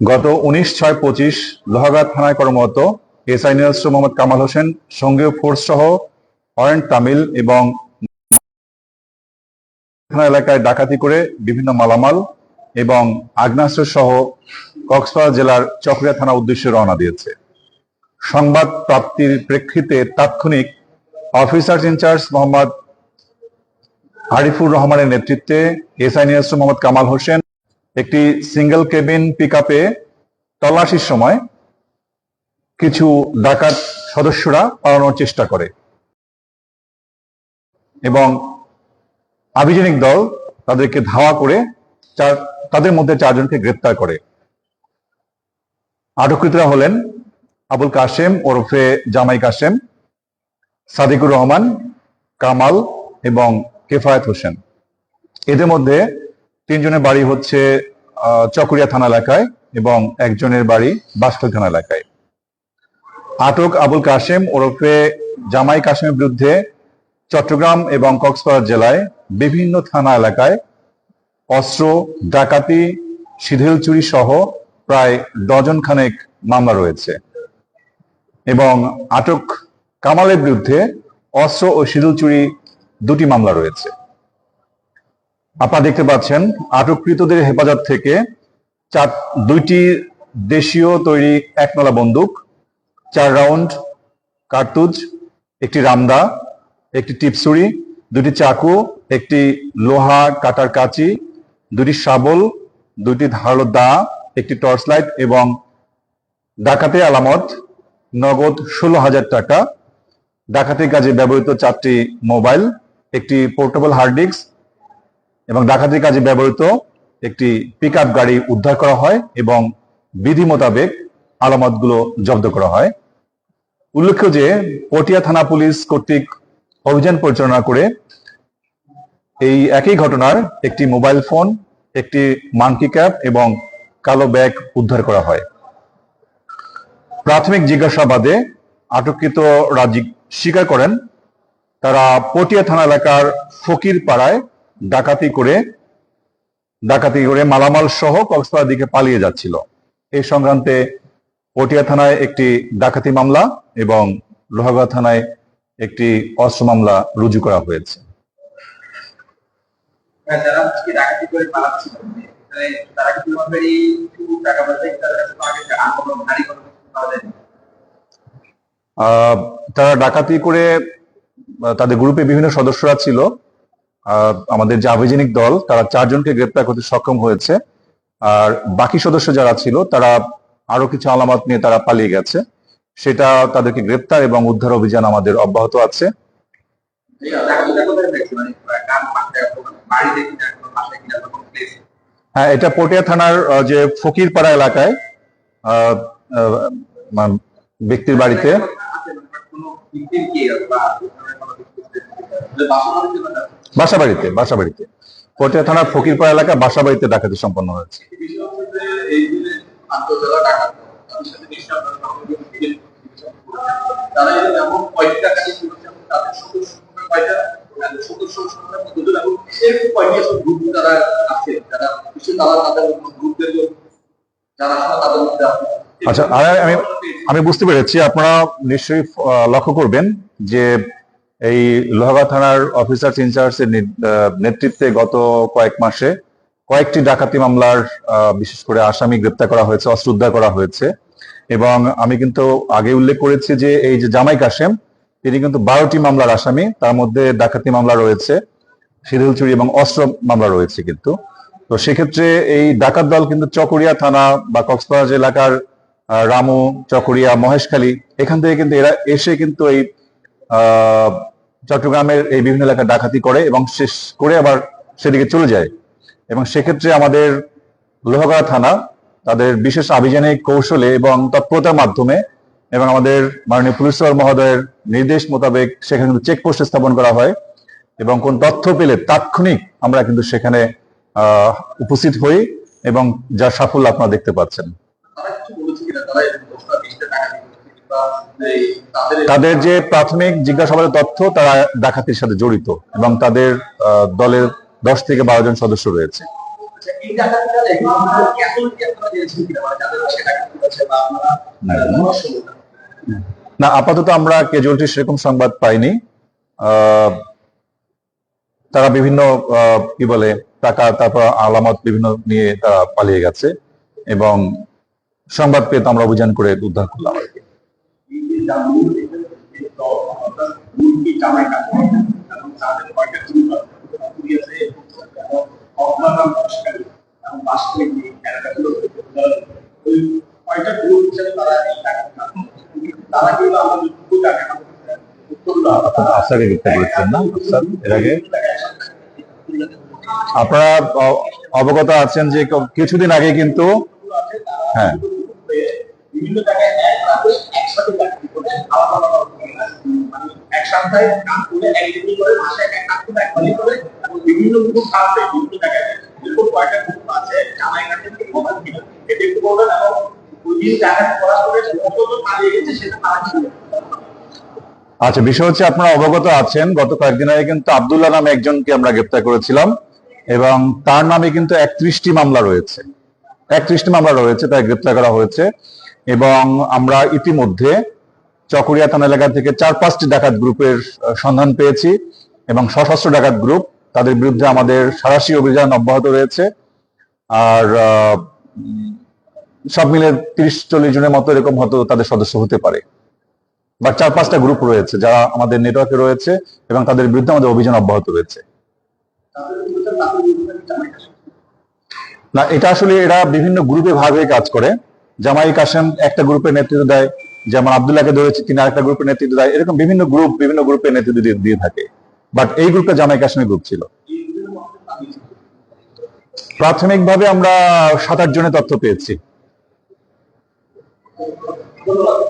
গত উনিশ ছয় পঁচিশ লোহাগাদ থানায় কর্মরত এসআই নিরস্ত্র মোহাম্মদ কামাল হোসেন, সঙ্গীয় ফোর্স সহ অরেন্ট তামিল এবং থানা এলাকায় ডাকাতি করে বিভিন্ন মালামাল এবং আগ্নেয়াস্ত্র সহ কক্সবাজার জেলার চকরিয়া থানা উদ্দেশ্যে রওনা দিয়েছে। সংবাদ প্রাপ্তির প্রেক্ষিতে তাৎক্ষণিক অফিসার ইনচার্জ মোহাম্মদ আরিফুর রহমানের নেতৃত্বে এসআই নিরস্ত্র মোহাম্মদ কামাল হোসেন একটি সিঙ্গেল কেবিন পিক তল্লাশির সময় কিছু ডাকাত সদস্যরা পালানোর চেষ্টা করে। এবং আভিযানিক দল তাদেরকে ধাওয়া করে চার, তাদের মধ্যে চারজনকে গ্রেপ্তার করে। আটককৃতরা হলেন আবুল কাশেম, ওরফে জামাই কাশেম, সাদিকুর রহমান, কামাল এবং কেফায়েত হোসেন। এদের মধ্যে তিনজনের বাড়ি হচ্ছে চকরিয়া থানা এলাকায় এবং একজনের বাড়ি বাসখাল থানা এলাকায়। আটক আবুল কাশেম ওরফে জামাই কাশেমের বিরুদ্ধে চট্টগ্রাম এবং কক্সবাজার জেলায় বিভিন্ন থানা এলাকায় অস্ত্র, ডাকাতি শিথিল চুরি সহ প্রায় ডজন খানেক মামলা রয়েছে এবং আটক কামালের বিরুদ্ধে অস্ত্র ও শিথিল চুরি দুটি মামলা রয়েছে। আপনারা দেখতে পাচ্ছেন, আটককৃতদের হেফাজত থেকে চার, দুইটি দেশীয় তৈরি একনলা বন্দুক, চার রাউন্ড কার্তুজ, একটি রামদা, একটি টিপসুরি দুটি চাকু, একটি লোহা কাটার কাঁচি, দুটি শাবল, দুটি ধারালো দা, একটি টর্চ লাইট এবং ডাকাতে আলামত নগদ ষোলো হাজার টাকা। ডাকাতির কাজে ব্যবহৃত চারটি মোবাইল, একটি পোর্টেবল হার্ড ডিস্ক এবং ডাকাতির কাজে ব্যবহৃত একটি পিক গাড়ি উদ্ধার করা হয় এবং বিধি মোতাবেক আলামতগুলো জব্দ করা হয়। উল্লেখ্য যে পটিয়া থানা পুলিশ কর্তৃক অভিযান পরিচালনা করে এই একই ঘটনার একটি মোবাইল ফোন একটি মানকি ক্যাপ এবং কালো ব্যাগ উদ্ধার করা হয়। প্রাথমিক জিজ্ঞাসাবাদে আটককৃত রাজি স্বীকার করেন, তারা পটিয়া থানা এলাকার ফকির পাড়ায় ডাকাতি করে ডাকাতি করে মালামাল সহ কক্সবাজার দিকে পালিয়ে যাচ্ছিল। এই সংক্রান্তে পটিয়া থানায় একটি ডাকাতি মামলা এবং লোহাগড়া থানায় একটি অস্ত্র মামলা রুজু করা হয়েছে। হ্যাঁ, তারা ডাকাতি করে তাদের গ্রুপে বিভিন্ন সদস্যরা ছিল। আমাদের যে আভিযানিক দল, তারা চারজনকে গ্রেপ্তার করতে সক্ষম হয়েছে। আর বাকি সদস্য যারা ছিল, তারা আরও কিছু আলামত নিয়ে তারা পালিয়ে গেছে। সেটা তাদেরকে গ্রেপ্তার এবং উদ্ধার অভিযান আমাদের অব্যাহত আছে। হ্যাঁ এটা পটিয়া থানার যে ফকিরপাড়া এলাকায় মানে ব্যক্তির বাড়িতে। বাসা বাড়িতে বাসা বাড়িতে পটিয়া থানার ফকিরপাড়া এলাকায় বাসা বাড়িতে ডাকাতি সম্পন্ন হয়েছে। আচ্ছা আমি আমি বুঝতে পেরেছি, আপনারা নিশ্চয়ই লক্ষ্য করবেন যে এই লোহাগড়া থানার অফিসার ইনচার্জের নেতৃত্বে গত কয়েক মাসে কয়েকটি ডাকাতি মামলার বিশেষ করে আসামি গ্রেপ্তার করা হয়েছে, অস্ত্র উদ্ধার করা হয়েছে। এবং আমি কিন্তু আগে উল্লেখ করেছি যে এই যে জামাই কাশেম তিনি কিন্তু বারোটি মামলার আসামি, তার মধ্যে ডাকাতি মামলা রয়েছে শিডিউল চুরি এবং অস্ত্র মামলা রয়েছে কিন্তু। তো সেক্ষেত্রে এই ডাকাত দল কিন্তু চকরিয়া থানা বা কক্সবাজার এলাকার রামু, চকরিয়া, মহেশখালী, এখান থেকে কিন্তু এরা এসে কিন্তু এই চট্টগ্রামের এই বিভিন্ন এলাকায় ডাকাতি করে এবং শেষ করে আবার সেদিকে চলে যায়। এবং সেক্ষেত্রে আমাদের লোহাগড়া থানা তাদের বিশেষ আভিযানিক কৌশলে এবং তৎপরতার মাধ্যমে এবং আমাদের মাননীয় পুলিশ মহোদয়ের নির্দেশ মোতাবেক সেখানে কিন্তু চেকপোস্ট স্থাপন করা হয় এবং কোন তথ্য পেলে তাৎক্ষণিক আমরা কিন্তু সেখানে উপস্থিত হই এবং যার সাফল্য আপনারা দেখতে পাচ্ছেন তারা কিছু বলেছে কিনা তারা এই দশটা বিশটা ডাকাতি করেছে কিংবা এই তাদের যে প্রাথমিক জিজ্ঞাসাবাদের তথ্য তারা ডাকাতির সাথে জড়িত এবং তাদের দলের দশ থেকে বারো জন সদস্য রয়েছে। মানে না। আপাতত আমরা ক্যাজুয়ালিটি সেরকম সংবাদ পাইনি। আহ, তারা বিভিন্ন আহ, কি বলে টাকা তারপর আলামত বিভিন্ন নিয়ে তারা পালিয়ে গেছে এবং সংবাদ পেয়ে তো আমরা অভিযান করে উদ্ধার করলাম। আর কি আপনারা অবগত আছেন যে কিছুদিন আগে কিন্তু হ্যাঁ। আচ্ছা বিষয় হচ্ছে আপনারা অবগত আছেন, গত কয়েকদিন আগে কিন্তু আব্দুল্লাহ নামে একজনকে আমরা গ্রেপ্তার করেছিলাম। এবং তার নামে কিন্তু একত্রিশটি মামলা রয়েছে। একত্রিশটি মামলা রয়েছে, তাই গ্রেপ্তার করা হয়েছে। এবং আমরা ইতিমধ্যে চকরিয়া থানা এলাকা থেকে চার পাঁচটি ডাকাত গ্রুপের সন্ধান পেয়েছি এবং সশস্ত্র ডাকাত গ্রুপ তাদের বিরুদ্ধে আমাদের সারাশি অভিযান অব্যাহত রয়েছে। আর সব মিলে তিরিশ চল্লিশ জনের মতো এরকম হয়তো তাদের সদস্য হতে পারে। বা চার পাঁচটা গ্রুপ রয়েছে যারা আমাদের নেটওয়ার্কে রয়েছে এবং তাদের বিরুদ্ধে আমাদের অভিযান অব্যাহত রয়েছে। না, এটা আসলে এরা বিভিন্ন গ্রুপে ভাগ হয়ে কাজ করে। জামাই কাসেম একটা গ্রুপের নেতৃত্ব দেয়, যেমন আবদুল্লাহকে ধরেছে তিনি আরেকটা গ্রুপের নেতৃত্ব দেয়, এরকম বিভিন্ন গ্রুপ বিভিন্ন গ্রুপের নেতৃত্ব দিয়ে- থাকে। বাট এই গ্রুপটা জামাই কাশ্মীর গ্রুপ ছিল। প্রাথমিক ভাবে প্রাথমিকভাবে আমরা সাত আট জনের তথ্য পেয়েছি।